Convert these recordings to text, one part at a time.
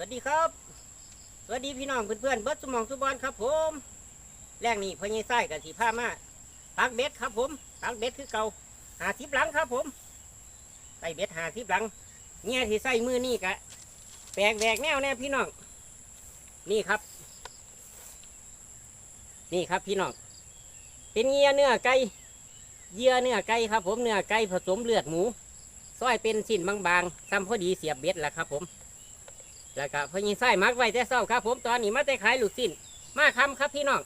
สวัสดีครับ สวัสดีพี่น้องเพื่อนๆเบิร์ดสมองสุบอลครับ ผมแรงนี่พญายไส้กับสีผ้ามาตักเบ็ดครับ ผมตักเบ็ดคือเก่าหาทิพหลังครับ ผมใส่เบ็ดหาทิพหลังเนี่ยที่ใส่มือนี่กะแปลกแหวกแนวแน่พี่น้องนี่ครับ นี่ครับพี่น้องเป็นเงียเนื้อไก่เยื่อเนื้อไก่ครับ ผมเนื้อไก่ผสมเลือดหมูซอยเป็นชิ้นบางๆซ้ำพอดีเสียบเบ็ดแหละครับ ผม แล้วก็พยิงไส้มักไว้แต่เศร้าครับ ผมตอนนี้มาแต่ขายลูกสิ้น มาคำครับพี่น้อง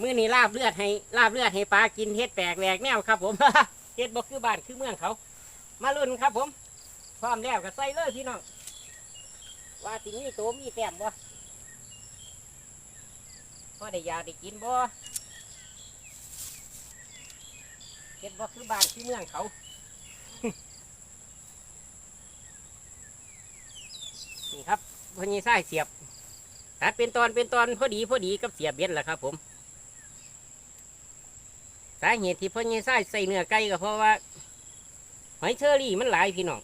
มือนี้ลาบเลือดให้ลาบเลือดให้ปลากินเฮ็ดแปลกแหวกแนวครับ ผมเฮ็ดบ่คือบ้านคือเมืองเขา มาลุ้นครับ ผม พร้อมแล้วก็ใส่เลยพี่น้อง ว่าสิมีโตมีแต้มบ่พอได้ยาได้กินบ่เฮ็ดบ่คือบ้านคือเมืองเขา นี่ครับพอนีไส้เสียบตัดเป็นตอนเป็นตอนพอดีพอดีกับเสียบเบ็ดแหละครับ ผมสาเหตุที่พอนีไส้ใส่เนื้อไก่ก็เพราะว่าหอยเชอรี่มันหลายพี่น้อง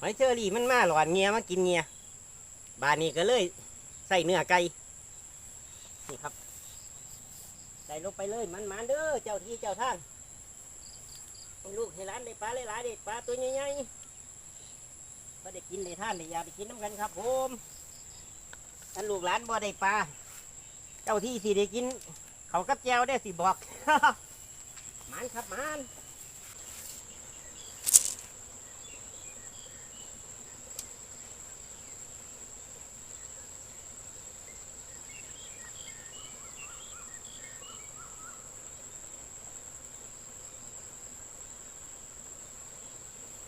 หอยเชอรี่มันมาหลอนเงียมากินเงียบานนี้ก็เลยใส่เนื้อไก่นี่ครับใส่ลงไปเลยมันมันเด้อเจ้าที่เจ้าท่านลูกให้ร้านได้ปลาหลายๆได้ปลาตัวใหญ่ๆ บ่ได้กินได้ท่านได้ยาได้กินน้ำกันครับผมท่านลูกหลานบ่ได้ปลาเจ้าที่สิได้กิน เขากับแจวได้สิบอกมันครับมัน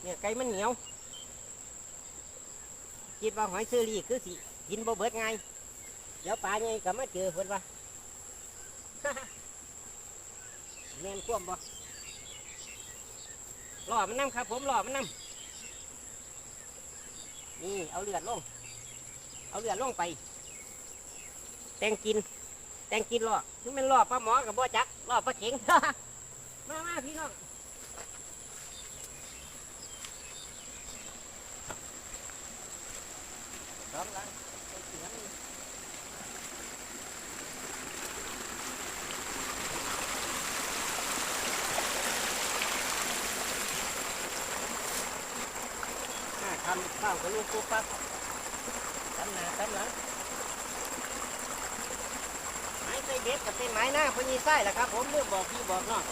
เนี่ยไก่มันเหนียว คิดว่าหอยเชอรีคือสิกินบ่เบิดไงเดี๋ยวปลาไงก็มาเจอเพิ่นว่าแม่นคว่ำบ่หล่อมันน้ำครับ ผมหล่อมันน้ำนี่เอาเลือดลง เอาเลือดลงไป แตงกิน แตงกินหล่อนี่มันหล่อปลาหมอกับบ่จักหล่อปลาเข็งมามาพี่น้อง พร้อมแล้วไปกินน้ำนี่อ่าทำข้าวกับลูกปุ๊บปั๊บตำหนาตำหลังไม้ไส้เบ็ดกับเป็นไม้หน้าพญีไส้แหละครับ ผมเลือกบอกพี่บอกน้อง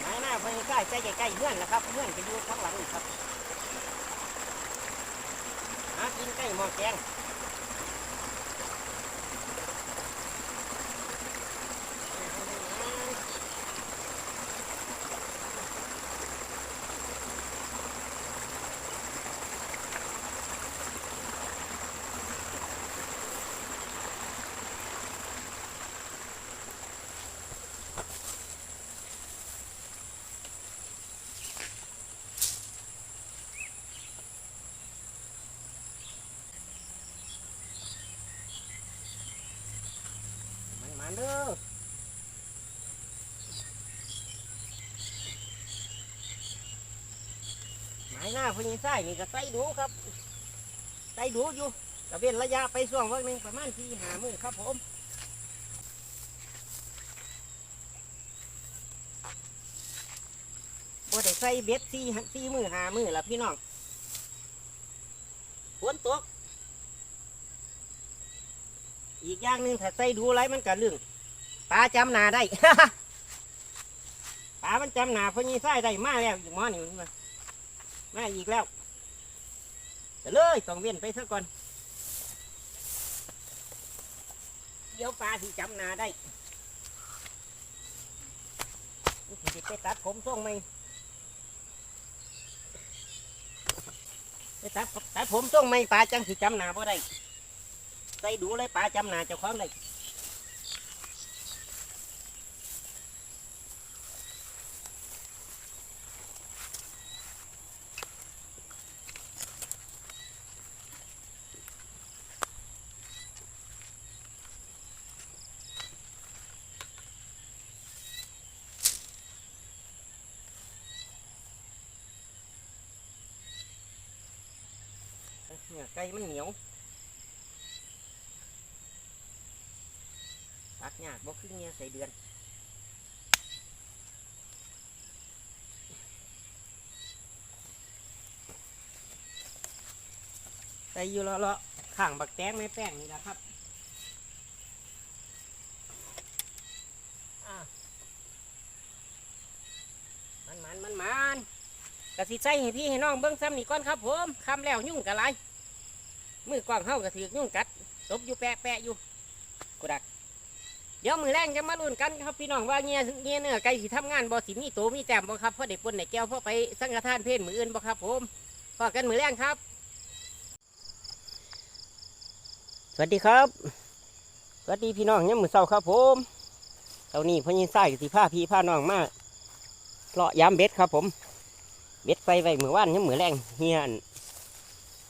ไม้หน้าพญีไส้ใจใกล้ๆเพื่อนแหละครับเพื่อนจะอยู่ข้างหลังนี่ครับ หากินใกล้หม้อแกงมันมาเด้ อหมายหน้าพญิไส้นี่ก็ใส่ดูครับใส่ดูอยู่กระเว้นระยะไปช่วงวันหนึ่งประมาณที่หามือครับผมบ่ได้ใส่เบ็ดสี่สี่มือหามือละพี่น้องฝนตก อีกอย่างหนึ่งถ้าใส่ดูไรมันก็เรื่อง ปลาจำนาได้ปลามันจำนาเพราะยีไส้ได้มาแล้วอีกหมอนี่มันมามาอีกแล้วเดี๋ยวเลยต้องเวียนไปซะก่อน เดี๋ยวปลาที่จำนาได้สิไปตัดผมส่งไหมไปตัดตัดผมส่งไหมปลาจังสิจำนาบ่ได้ใส่ดูเลยปลาจำนาเจ้าของเล เนื้อไก่มันเหนียวตักยากบ่คือเงี้ยใส่เดือนใส่อยู่เลาะๆข้างบักแตงไม่แป้งนี่นะครับอะมันมันมันมันกะสิใส่ให้พี่ให้น้องเบิ้งซ้ำนี่ก่อนครับผมคำแล้วยุ่งกะไร มือกว้างเฮากระถือยุ่งกัดตบอยู่แปะแปะอยู่กูดัก เดี๋ยวมือแรงจะมาลุ้นกันครับพี่น้องว่าเงี้ยเงี้ยเนื้อไก่สิทำงานบ่สิมีโตมีแต้มบ่ครับพ่อเด็กปนเด็กแก้วพ่อไปสังฆทานเพศมืออื่นบ่ครับผมพอกันมือแรงครับ สวัสดีครับสวัสดีพี่น้องเนี่ยมมือเศร้าครับผมเท่านี้พ่อยินไส้สิผ้าพี่ผ้าน้องมากเลาะยามเบ็ดครับผม เบ็ดใส่ไว้มือว่านเนี่ยามมือแรงเฮียน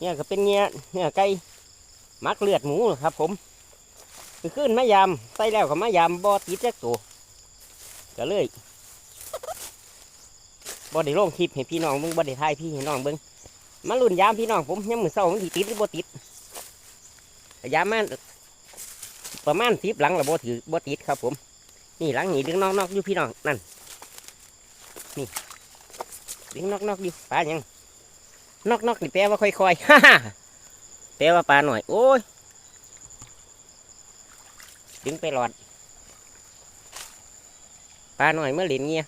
เฮียก็เป็นเงี้ยเนื้อไก่มักเลือดหมูครับผมคือขึ้นมายามใส่แล้วก็มายามบ่ติดแจ๊กตัวก็เลยบ่ได้ลงคลิปให้พี่น้องเบิ่งบ่ได้ถ่ายพี่ให้น้องเบิ่งมาลุ่นยามพี่น้องผมเนี่ยามมือเศร้ามันติดหรือบ่ติดยามมันประมาณสิบหลังละบ่ถือบ่ติดครับผม นี่หลังนี่ดึงนอกๆอยู่พี่น้องนั่นนี่ดึงนอกๆอยู่ปลายัง นอกๆนี่แปลว่าค่อยๆฮ่าฮ่าแปลว่าปลาหน่อย โอ้ย ดึงไปหลอด ปลาหน่อยเมื่อเหรียญเงี้ย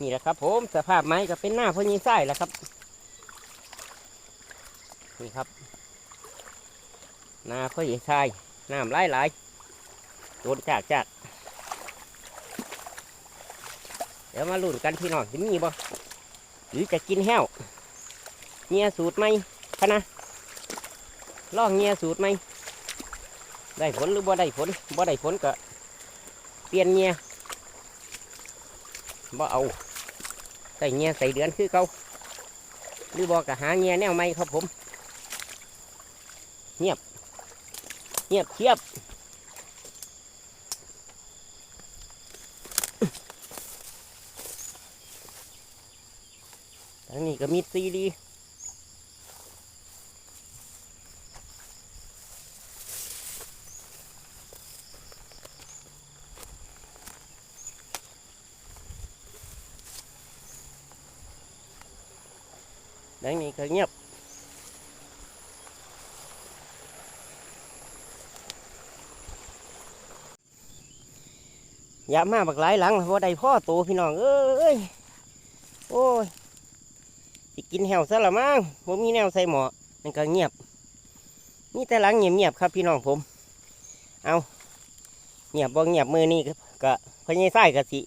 นี่แหละครับ ผมสภาพไม้ก็เป็นหน้าพอยีไส้แล้วครับ นี่ครับ หนาเขาใหญ่ชายน้ำไหลไหลโดนจากจากเดี๋ยวมาลุ้นกันพี่น้องจะมีบ่ หรือจะกินแห้วเงียสูตรไหมพะนะลองเงียสูตรไหมได้ผลหรือบ่ได้ผลบ่ได้ผลก็เปลี่ยนเงียบ่เอาใส่เงียใส่เดือนคือเกาหรือบอกก็หาเงียแนวใหมครับผม เงียบเชียบเทางนี้ก็มีซีดีทางนี้ก็เงียบอย่ามาบักหลายหลังว่าได้พ่อโตพี่น้องเอ้ย โอ้ย สิกินแหวซะละมั้งผมมีแนวใส่หมอมันก็เงียบมีแต่หลังเงียบๆครับพี่น้องผม เอาเงียบบ่เงียบมือนี่ก็พญายไส้กะสิ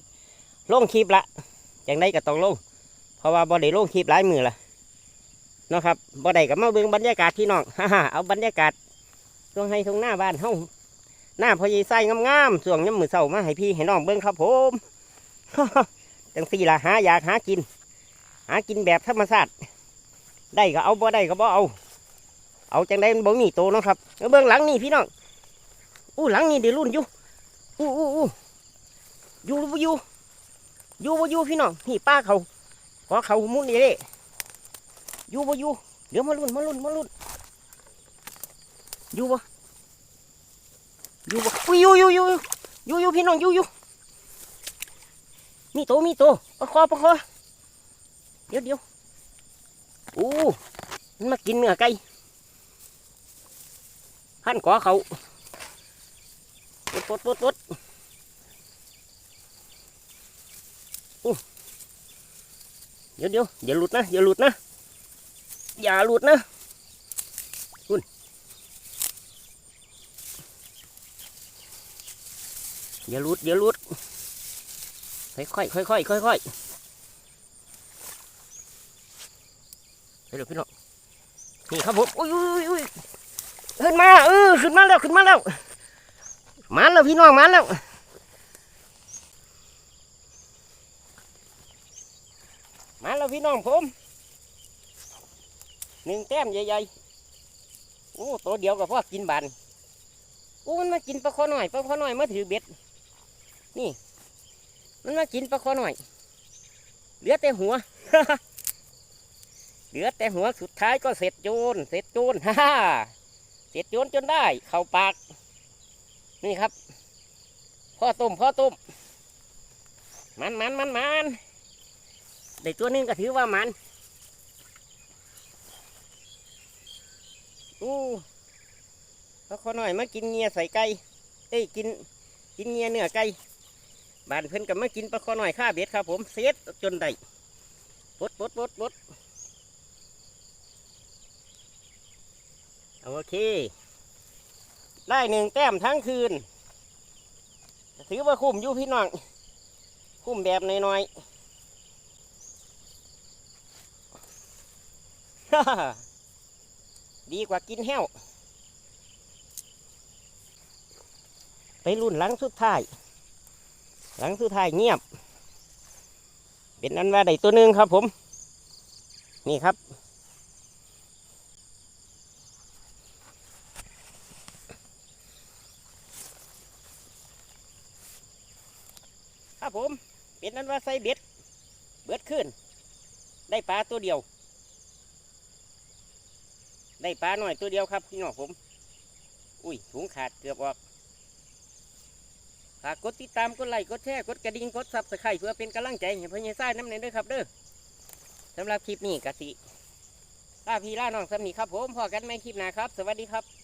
ลงคลิปละจังได้ก็ต้องลงเพราะว่าบ่ได้ลงคลิปหลายมือละเนาะครับบ่ได้ก็มาเบิ่งบรรยากาศพี่น้องฮ่าฮ่าเอาบรรยากาศตรงให้ตรงหน้าบ้านเฮาหน้าพอยีไส้งามๆส่วงย้ำมือเสามาให้พี่ให้น้องเบิ้งครับผมจังสี่ละหาอยากหากินากินแบบธรรมชาติได้ก็เอาบ่ได้ก็บ่เอา เอาจังได้มันบ่มีโตนะครับเอาเบิ้องหลังนี่พี่น้องอู้หลังนี่เดี๋ยวรุ่นอยู่อู้อู้อู้อยู่บ่อยู่อยู่บ่อยู่พี่น้องนี่ป้าเขาขอเขามุนนี่เด้อยู่บ่อยู่เดี๋ยวมาลุ้นมาลุ้นมาลุ้นอยู่บ่อยู่บ่อุ้ยอยู่อยู่อยู่อยู่อยู่พี่น้องอยู่อยู่มีโตมีโตประคอประคอ เดี๋ยวเดี๋ยวโอ้มันมากินเนื้อไก่ขั้นขอเขาปดปดปดปดอู้เดี๋ยวเดี๋ยวอย่าหลุดนะอย่าหลุดนะอย่าหลุดนะคุณอย่าหลุดอย่าหลุดค่อยค่อยค่อยค่อยค่อย เดี๋ยวพี่น้องนี่ครับผมอุ้ยอุ้ยขึ้นมาเออขึ้นมาแล้วขึ้นมาแล้วมาแล้วพี่น้องมาแล้วมาแล้วพี่น้องผมหนึ่งแต้มใหญ่ๆโอ้ตัวเดียวกับพ่อกินบานโอ้มันมากินปลาคอหน่อยปลาคอหน่อยมาถือเบ็ด นี่ มันมากินปลาคอหน่อยเหลือแต่หัว เหลือแต่หัวสุดท้ายก็เสร็จโจนเสร็จโจนฮ่าฮ่าเสร็จโจนจนได้ เข้าปาก นี่ครับ พ่อต้มพ่อต้มมันมันมันมันได้ตัวนึงก็ถือว่ามันอู้พอขอหน่อยมากินเงียใส่ไก่เอ้ยกิน กินเงียเนื้อไก่บ้านเพิ่อนก็มากินปลาคอหน่อยข้าเบ็ดครับผมเซ็ตจนได้ปดปดปดปดเอา โอเค ได้หนึ่งแต้มทั้งคืน ถือว่าคุ้มอยู่พี่น้อง คุ้มแบบน้อยๆ ดีกว่ากินแห้ว ไปรุ่นหลังสุดท้าย หลังสุดท้ายเงียบ เป็นอันว่าได้ตัวหนึ่งครับผม นี่ครับ ครับผมเป็นอันว่าใส่เบ็ด เบิดขึ้น ได้ปลาตัวเดียว ได้ปลาหน่อยตัวเดียวครับพี่น้องผม อุ้ยถุงขาดเกือบออกฝากกดติดตาม กดไลค์ กดแชร์ กดกระดิ่ง กดซับสไครต์เพื่อเป็นกำลังใจให้พ่อใหญ่ไส้น้ำเนยด้วยครับเด้อสำหรับคลิปนี้กะสิลาพี่ลาน้องสำนีครับผมพอกันไม่คลิปหนาครับ สวัสดีครับ